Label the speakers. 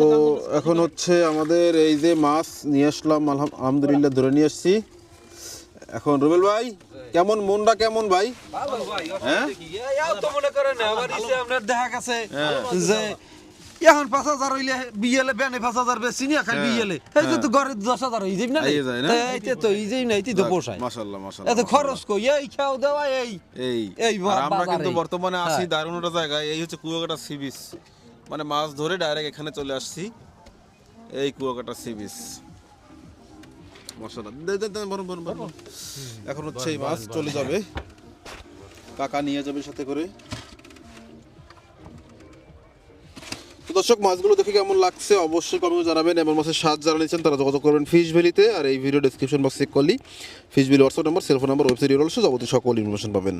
Speaker 1: তো এখন হচ্ছে আমাদের এই যে মাছ নিয়ে আসলাম আলহাম- আলহামদুলিল্লাহ ধরে নিয়ে আসছি। এখন রুবেল ভাই কেমন মনটা কেমন ভাই? হ্যাঁ?
Speaker 2: তো মনে করেন আবার আপনার দেখা গেছে যে এখন পাঁচ হাজার হইলে বিয়েলে বেনে পাঁচ হাজার বেশি নিয়ে খাই বিয়েলে এই যে তো ঘরে দশ হাজার হয়ে যাবি না
Speaker 1: এই?
Speaker 2: এইতে তো এই যাই না এইতে তো পোষায়
Speaker 1: মাশাল্লাহ মাশাল্লাহ
Speaker 2: এত খরচ কই? এই খাও দেওয়া এই।
Speaker 1: এই।
Speaker 2: এই
Speaker 1: আমরা কিন্তু বর্তমানে আছি
Speaker 2: হ্যাঁ।
Speaker 1: দারুণ একটা জায়গায় এই হচ্ছে কুয়াকাটা সি বিচ। মানে মাছ ধরে ডাইরেক্ট এখানে চলে আসছি এই কুয়াকাটা সি বিচ। মশলা এখন হচ্ছে এই মাছ চলে যাবে। কাকা নিয়ে যাবে সাথে করে। তো দর্শক, মাছগুলো দেখে কেমন লাগছে অবশ্যই কমেও জানাবেন। এমন মাছের সাত যারা নিচ্ছেন তারা যোগাযোগ করবেন ফিশ ভ্যালিতে আর এই video description box check Fish Valley WhatsApp number cellphone number website অবশ্যই যাবতীয় সকল ইনফরমেশন পাবেন।